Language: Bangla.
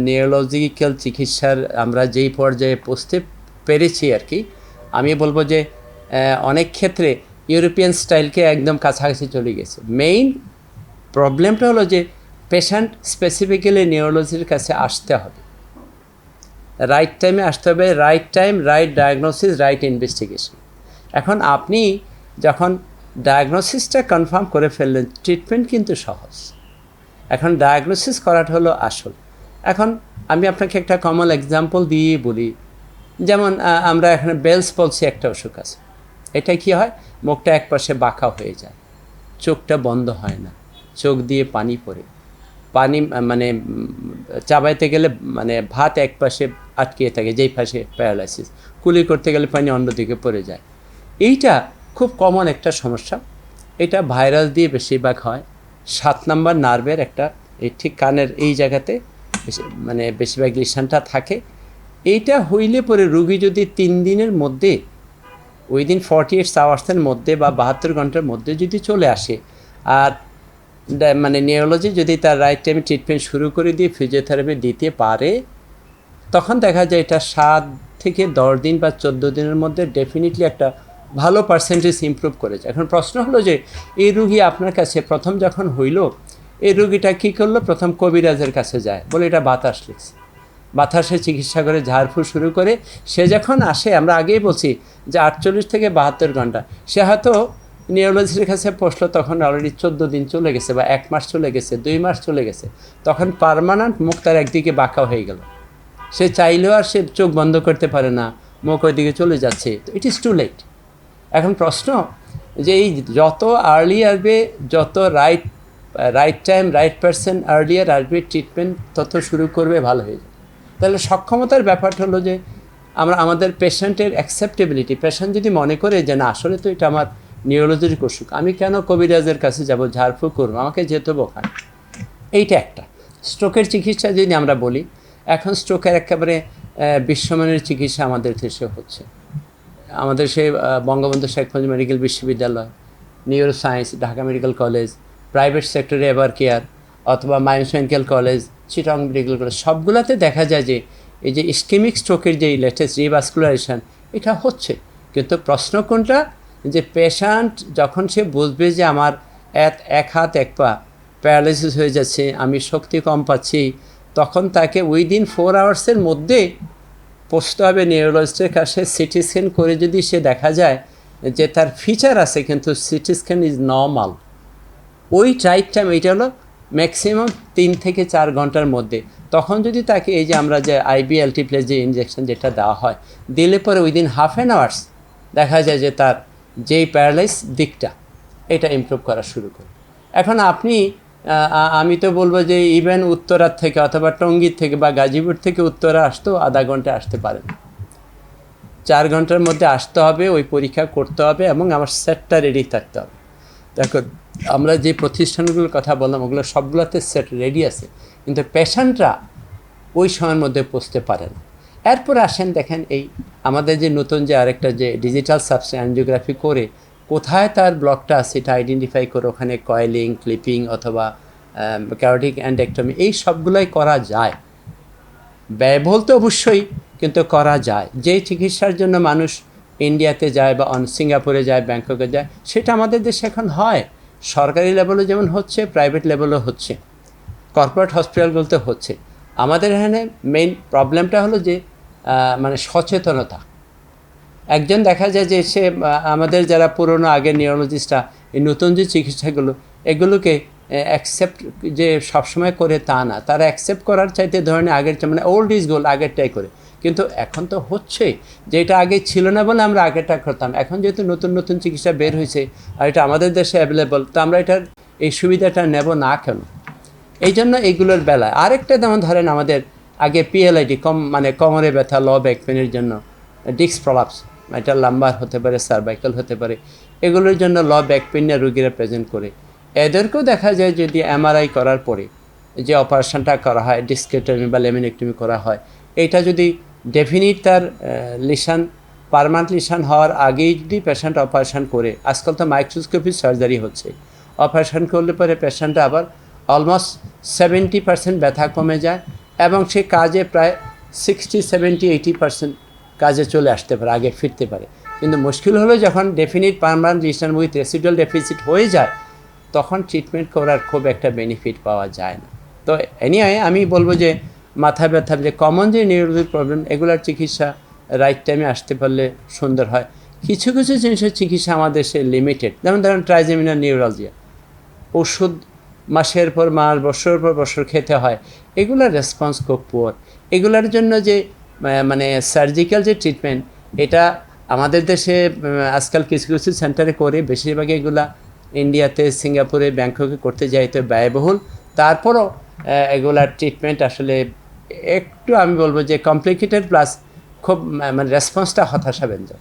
নিউরোলজিক্যাল চিকিৎসার আমরা যেই পর্যায়ে পৌঁছতে পেরেছি আর কি আমি বলব যে অনেক ক্ষেত্রে ইউরোপিয়ান স্টাইলকে একদম কাছাকাছি চলে গেছে মেইন প্রবলেমটা হলো যে পেশেন্ট স্পেসিফিক্যালি নিউরোলজির কাছে আসতে হবে রাইট টাইমে আসতে হবে right time right diagnosis right investigation এখন আপনি যখন ডায়াগনোসিসটা কনফার্ম করে ফেললেন ট্রিটমেন্ট কিন্তু সহজ। এখন ডায়াগনোসিস করাটা হলো আসল। এখন আমি আপনাকে একটা কমন এক্সাম্পল দিয়ে বলি। যেমন আমরা এখানে বেলস পলসি একটা অসুখ আছে। এটা কি হয়? মুখটা একপাশে বাঁকা হয়ে যায়। চোখটা বন্ধ হয় না। চোখ দিয়ে পানি পড়ে। পানি মানে চাবাইতে গেলে মানে ভাত এক পাশে আটকে থাকে, যেই পাশে প্যারালাইসিস কুলি করতে গেলে পানি অন্যদিকে পড়ে যায়। এইটা খুব কমন একটা সমস্যা। এটা ভাইরাস দিয়ে বেশিরভাগ হয়। সাত নাম্বার নার্ভের একটা, এই ঠিক কানের এই জায়গাতে মানে বেশিরভাগ লিশনটা থাকে। এইটা হইলে পরে রুগী যদি তিন দিনের মধ্যে উইদিন ফর্টি এইট আওয়ার্সের মধ্যে বা বাহাত্তর ঘণ্টার মধ্যে যদি চলে আসে, আর মানে নিউরোলজি যদি তার রাইট টাইমে ট্রিটমেন্ট শুরু করে দিয়ে ফিজিওথেরাপি দিতে পারে, তখন দেখা যায় এটা সাত থেকে দশ দিন বা চোদ্দ দিনের মধ্যে ডেফিনেটলি একটা ভালো পার্সেন্টেজ ইমপ্রুভ করেছে। এখন প্রশ্ন হলো যে, এই রুগী আপনার কাছে প্রথম যখন হইল এই রুগীটা কী করল? প্রথম কবিরাজের কাছে যায়। বলে, এটা বাতাস, লিখছে। বাতাসে চিকিৎসা করে ঝাড়ফুঁক শুরু করে সে যখন আসে, আমরা আগেই বলছি যে আটচল্লিশ থেকে বাহাত্তর ঘণ্টা। সে হয়তো নিউরোলজির কাছে পৌঁছলো তখন অলরেডি চোদ্দ দিন চলে গেছে বা এক মাস চলে গেছে, দুই মাস চলে গেছে। তখন পার্মানেন্ট মুখ তার একদিকে বাঁকা হয়ে গেল। সে চাইলেও আর সে চোখ বন্ধ করতে পারে না, মুখ ওইদিকে চলে যাচ্ছে। ইট ইজ টু লেট এখন প্রশ্ন যে এই যত আর্লি আসবে, যত right right time right person earlier আসবে ট্রিটমেন্ট তত শুরু করবে, ভালো হয়ে যাবে। তাহলে সক্ষমতার ব্যাপারটা হলো যে, আমরা, আমাদের পেশেন্টের অ্যাকসেপ্টেবিলিটি পেশেন্ট যদি মনে করে যে, না, আসলে তো এটা আমার নিউরোলজির অসুখ আমি কেন কবিরাজের কাছে যাব, ঝাড়ফুঁক করব, আমাকে যেতে ওখানে? এইটা একটা। স্ট্রোকের চিকিৎসা যদি আমরা বলি, এখন স্ট্রোকের একেবারে বিশ্বমানের চিকিৎসা আমাদের দেশে হচ্ছে। আমাদের সেই বঙ্গবন্ধু শেখ মুজিব মেডিকেল বিশ্ববিদ্যালয় neuro science Dhaka medical college private সেক্টরে এভার কেয়ার অথবা মাইন্সমেন্টাল কলেজ, চিটং মেডিকেল কলেজ, সবগুলোতে দেখা যায় যে এই যে ইস্কেমিক স্ট্রোকের যে লেটেস্ট রিভাস্কুলারেশন, এটা হচ্ছে। কিন্তু প্রশ্ন কোনটা? যে পেশেন্ট যখন সে বুঝবে যে আমার এক এক হাত, এক পা প্যারালাইসিস হয়ে যাচ্ছে, আমি শক্তি কম পাচ্ছি, তখন তাকে উইদিন ফোর আওয়ার্সের মধ্যে পৌঁছতে হবে নিউরোলজিস্টের কাছে, সিটি স্ক্যান করে যদি সে দেখা যায় যে তার ফিচার আছে, কিন্তু সিটি স্ক্যান ইজ নর্মাল। ওই রাইট টাইম এটা হলো ম্যাক্সিমাম তিন থেকে চার ঘণ্টার মধ্যে। তখন যদি তাকে এই যে আমরা যে আইবি অ্যালটিপ্লেস যে ইনজেকশন যেটা দেওয়া হয়, দিলে পরে উইদিন হাফ অ্যান আওয়ার্স দেখা যায় যে তার যেই প্যারালাইস দিকটা, এটা ইমপ্রুভ করা শুরু করে। এখন আপনি আমি তো বলব যে ইভেন উত্তরার থেকে অথবা টঙ্গীর থেকে বা গাজীপুর থেকে উত্তরা আসতেও আধা ঘণ্টা আসতে পারেন চার ঘণ্টার মধ্যে আসতে হবে, ওই পরীক্ষা করতে হবে এবং আমার সেটটা রেডি থাকতে হবে। দেখো আমরা যে প্রতিষ্ঠানগুলোর কথা বললাম, ওগুলো সবগুলোতে সেট রেডি আছে। কিন্তু পেশেন্টরা ওই সময়ের মধ্যে পৌঁছতে পারে না। এরপর আসেন, দেখেন এই আমাদের যে নতুন যে আরেকটা যে ডিজিটাল সাবস্টেন্স অ্যানজিওগ্রাফি করে, কোথায় তার ব্লকটা আছে এটা আইডেন্টিফাই করে ওখানে কয়েলিং ক্লিপিং অথবা ক্যারোটিক অ্যান্ডেক্টমি এই সবগুলোই করা যায়। ব্যয়বহুল তো অবশ্যই, কিন্তু করা যায়। যেই চিকিৎসার জন্য মানুষ ইন্ডিয়াতে যায় বা অন সিঙ্গাপুরে যায় ব্যাংককে যায়, সেটা আমাদের দেশে এখন হয়। সরকারি লেভেলও যেমন হচ্ছে প্রাইভেট লেভেলও হচ্ছে কর্পোরেট হসপিটালগুলোতে হচ্ছে। আমাদের এখানে মেইন প্রবলেমটা হলো যে মানে সচেতনতা। একজন দেখা যায় যে সে আমাদের যারা পুরনো আগের নিউরোলজিস্টরা এই নতুন যে চিকিৎসাগুলো, এগুলোকে অ্যাকসেপ্ট যে সবসময় করে তা না। তারা অ্যাকসেপ্ট করার চাইতে ধরনের আগের মানে ওল্ড ইজ গোল্ড আগেরটাই করে। কিন্তু এখন তো হচ্ছে যে এটা আগে ছিল না বলে আমরা আগেরটা করতাম। এখন যেহেতু নতুন নতুন চিকিৎসা বের হয়েছে আর এটা আমাদের দেশে অ্যাভেলেবল তো আমরা এটার এই সুবিধাটা নেব না কেন? এই জন্য এইগুলোর বেলায়। আরেকটা যেমন ধরেন আমাদের আগে পিএলআইডি কম মানে কোমরে ব্যথা ল ব্যাক পেনের জন্য ডিস্ক প্রলাপস এটা লাম্বার হতে পারে সার্ভাইকাল হতে পারে, এগুলোর জন্য ল ব্যাক পেন রুগীরা প্রেজেন্ট করে। এদেরকেও দেখা যায় যদি এমআরআই করার পরে যে অপারেশনটা করা হয় ডিস্কেটমি বা লেমিনেক্টমি করা হয়, এটা যদি ডেফিনিট তার লিশান পারমানেন্ট লিশান হওয়ার আগেই যদি পেশেন্ট অপারেশন করে, আজকাল তো মাইক্রোস্কোপি সার্জারি হচ্ছে অপারেশন করলে পরে পেশেন্টটা আবার অলমোস্ট সেভেন্টি পার্সেন্ট ব্যথা কমে যায় এবং সে কাজে প্রায় সিক্সটি সেভেন্টি এইটি পার্সেন্ট কাজে চলে আসতে পারে, আগে ফিরতে পারে। কিন্তু মুশকিল হলো যখন definite permanent register with residual deficit হয়ে যায় তখন ট্রিটমেন্ট করার খুব একটা বেনিফিট পাওয়া যায় না। তো এনিওয়ে আমি বলব যে মাথা ব্যথা, যে কমন যে নিউরোলজিক প্রবলেম এগুলোর চিকিৎসা রাইট টাইমে আসতে পারলে সুন্দর হয়। কিছু কিছু জিনিসের চিকিৎসা আমাদের সে লিমিটেড যেমন ধরেন ট্রাইজেমিনাল নিউরোলজিয়া ওষুধ মাসের পর মাস, বছরের পর বছর খেতে হয়। এগুলোর রেসপন্স খুব পুয়ার এগুলোর জন্য যে মানে সার্জিক্যাল যে ট্রিটমেন্ট এটা আমাদের দেশে আজকাল কিছু কিছু সেন্টারে করে বেশিরভাগ এগুলা ইন্ডিয়াতে, সিঙ্গাপুরে, ব্যাংককে করতে যাইতে ব্যয়বহুল। তারপরও এগুলার ট্রিটমেন্ট আসলে একটু আমি বলব যে কমপ্লিকেটেড প্লাস খুব মানে রেসপন্সটা হতাশাব্যঞ্জক।